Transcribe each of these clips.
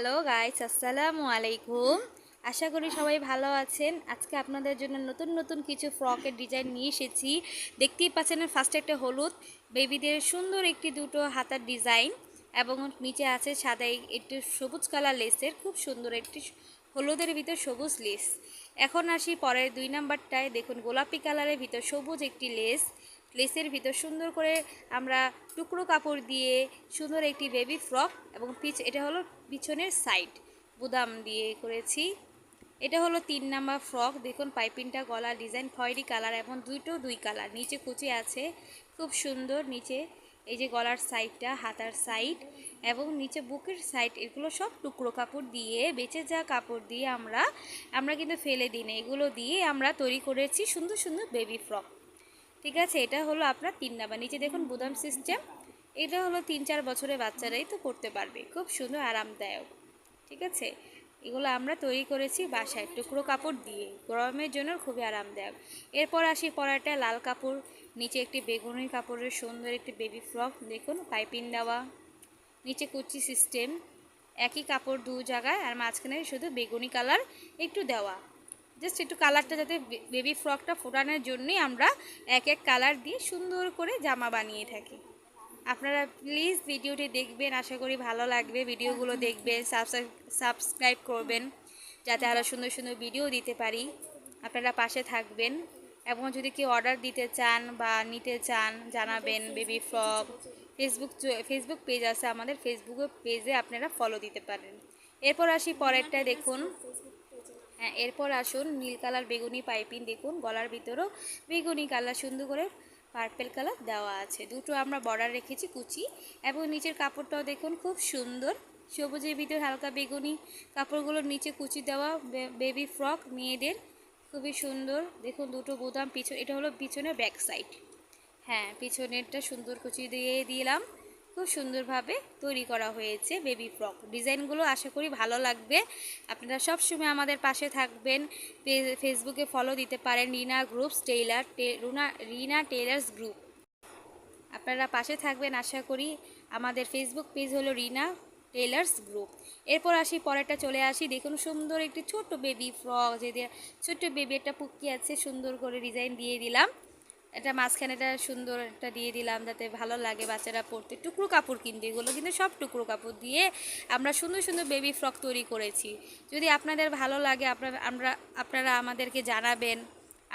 Hello guys আসসালামু আলাইকুম আশা করি সবাই ভালো আছেন। আজকে আপনাদের জন্য নতুন নতুন কিছু ফ্রকের ডিজাইন নিয়ে এসেছি। দেখতেই পাচ্ছেন ফার্স্টে একটা হলুদ বেবিদের সুন্দর একটি দুটো হাতার ডিজাইন এবং নিচে আছে সাদা একটু সবুজ কালার লেসের খুব সুন্দর একটি হলুদের ভিতর সবুজ লেস এখন আসি পরের দুই নাম্বারটায় দেখুন, গোলাপি কালারের ভিতর সবুজ একটি লেস লেসের ভিতর সুন্দর করে আমরা টুকরো কাপড় দিয়ে সুন্দর একটি বেবি ফ্রক এবং পিচ এটা হলো পিছনের সাইড বুদাম দিয়ে করেছি। এটা হলো তিন নাম্বার ফ্রক। দেখুন, পাইপিংটা গলা ডিজাইন, খয়েরি কালার এবং দুইটো দুই কালার। নিচে কুচি আছে, খুব সুন্দর নিচে। এই যে গলার সাইডটা, হাতার সাইড এবং নিচে বুকের সাইড, এগুলো সব টুকরো কাপড় দিয়ে, বেঁচে যা কাপড় দিয়ে আমরা আমরা কিন্তু ফেলে দিই না। এগুলো দিয়ে আমরা তৈরি করেছি সুন্দর সুন্দর বেবি ফ্রক। ঠিক আছে, এটা হলো আপনার তিন নাম্বার। নিচে দেখুন বুদাম সিস্টেম এটা হলো তিন চার বছরের বাচ্চারাই তো করতে পারবে, খুব সুন্দর, আরামদায়ক, ঠিক আছে? এগুলো আমরা তৈরি করেছি বাসায়, টুকরো কাপড় দিয়ে, গরমের জন্য খুবই আরামদায়ক। এরপর আসি পরাটা লাল কাপড়, নিচে একটি বেগুনি কাপড়ের সুন্দর একটি বেবি ফ্রক দেখুন, পাইপিং দেওয়া, নিচে কুচি সিস্টেম একই কাপড় দু জায়গায়, আর মাঝখানে শুধু বেগুনি কালার একটু দেওয়া। জাস্ট একটু কালারটা যাতে বেবি ফ্রকটা ফোটানোর জন্যই আমরা এক এক কালার দিয়ে সুন্দর করে জামা বানিয়ে থাকি। আপনারা প্লিজ ভিডিওটি দেখবেন, আশা করি ভালো লাগবে। ভিডিওগুলো দেখবেন সাবস্ক্রাইব করবেন, যাতে আরও সুন্দর সুন্দর ভিডিও দিতে পারি। আপনারা পাশে থাকবেন এবং যদি কেউ অর্ডার দিতে চান বা নিতে চান, জানাবেন baby frock. Facebook Facebook page আছে, আমাদের ফেসবুক পেজে আপনারা ফলো দিতে পারেন। এরপর আসি পরেরটায় দেখুন। হ্যাঁ এরপর আসুন নীল কালার বেগুনি পাইপিং দেখুন, গলার ভিতরেও বেগুনি কালার সুন্দর করে পার্পেল কালার দেওয়া আছে। দুটো আমরা বর্ডার রেখেছি কুচি এবং নিচের কাপড়টাও দেখুন খুব সুন্দর। সবুজের ভিতর হালকা বেগুনি কাপড়গুলোর নিচে কুচি দেওয়া বেবি ফ্রক মেয়েদের খুবই সুন্দর। দেখুন দুটো বোতাম, পিছন, এটা হলো পিছনের ব্যাক সাইড হ্যাঁ পিছনেরটা সুন্দর কুচি দিয়ে দিলাম। খুব সুন্দরভাবে তৈরি করা হয়েছে বেবি ফ্রক। ডিজাইনগুলো আশা করি ভালো লাগবে। আপনারা সবসময় আমাদের পাশে থাকবেন। ফেসবুকে ফলো দিতে পারেন Rina groups tailor Runa, Rina tailors group. আপনারা পাশে থাকবেন আশা করি। আমাদের ফেসবুক পেজ হলো রিনা টেলার্স গ্রুপ। এরপর আসি, পরেরটা চলে আসি। দেখুন, সুন্দর একটি ছোট্ট বেবি ফ্রক। যে ছোট্ট বেবি একটা পুকি আছে, সুন্দর করে ডিজাইন দিয়ে দিলাম। এটা মাঝখানেটা সুন্দর একটা দিয়ে দিলাম যাতে ভালো লাগে বাচ্চারা পরতে টুকরো কাপড় কিন্তু এগুলো, কিন্তু সব টুকরো কাপড় দিয়ে আমরা সুন্দর সুন্দর বেবি ফ্রক তৈরি করেছি। যদি আপনাদের ভালো লাগে, আপনারা, আমরা, আপনারা আমাদেরকে জানাবেন,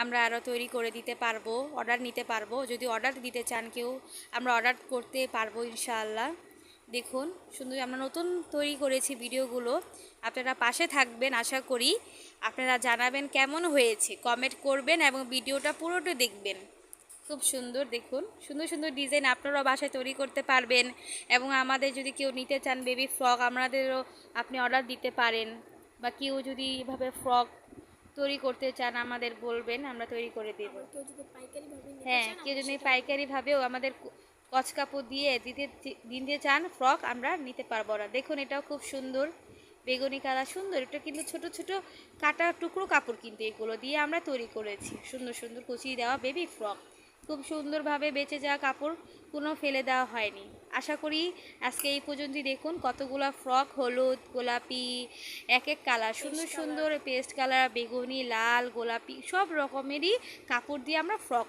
আমরা আরও তৈরি করে দিতে পারব অর্ডার নিতে পারব। যদি অর্ডার দিতে চান কেউ, আমরা অর্ডার করতে পারব ইনশাআল্লাহ। দেখুন, সুন্দর, আমরা নতুন তৈরি করেছি ভিডিওগুলো। আপনারা পাশে থাকবেন, আশা করি। আপনারা জানাবেন কেমন হয়েছে কমেন্ট করবেন এবং ভিডিওটা পুরোটা দেখবেন। খুব সুন্দর দেখুন। সুন্দর সুন্দর ডিজাইন আপনারাও বাসায় তৈরি করতে পারবেন এবং আমাদের যদি কেউ নিতে চান বেবি ফ্রক আমাদেরও আপনি অর্ডার দিতে পারেন। বা কেউ যদি এভাবে ফ্রক তৈরি করতে চান আমাদের বলবেন আমরা তৈরি করে দেব। হ্যাঁ কেউ যদি পাইকারিভাবেও আমাদের কচ কাপড় দিয়ে দিতে দিতে চান ফ্রক আমরা নিতে পারব না। দেখুন এটাও খুব সুন্দর। বেগুনি কালার সুন্দর। এটা কিন্তু ছোট ছোট কাটা টুকরো কাপড় কিন্তু এগুলো দিয়ে আমরা তৈরি করেছি। সুন্দর সুন্দর কুচিয়ে দেওয়া বেবি ফ্রক খুব সুন্দরভাবে বেঁচে যাওয়া কাপড় কোনো ফেলে দেওয়া হয়নি। আশা করি আজকে এই পর্যন্তই দেখুন কতগুলো ফ্রক হলুদ গোলাপি এক এক কালার সুন্দর সুন্দর পেস্ট কালার বেগুনি লাল গোলাপি সব রকমেরই কাপড় দিয়ে আমরা ফ্রক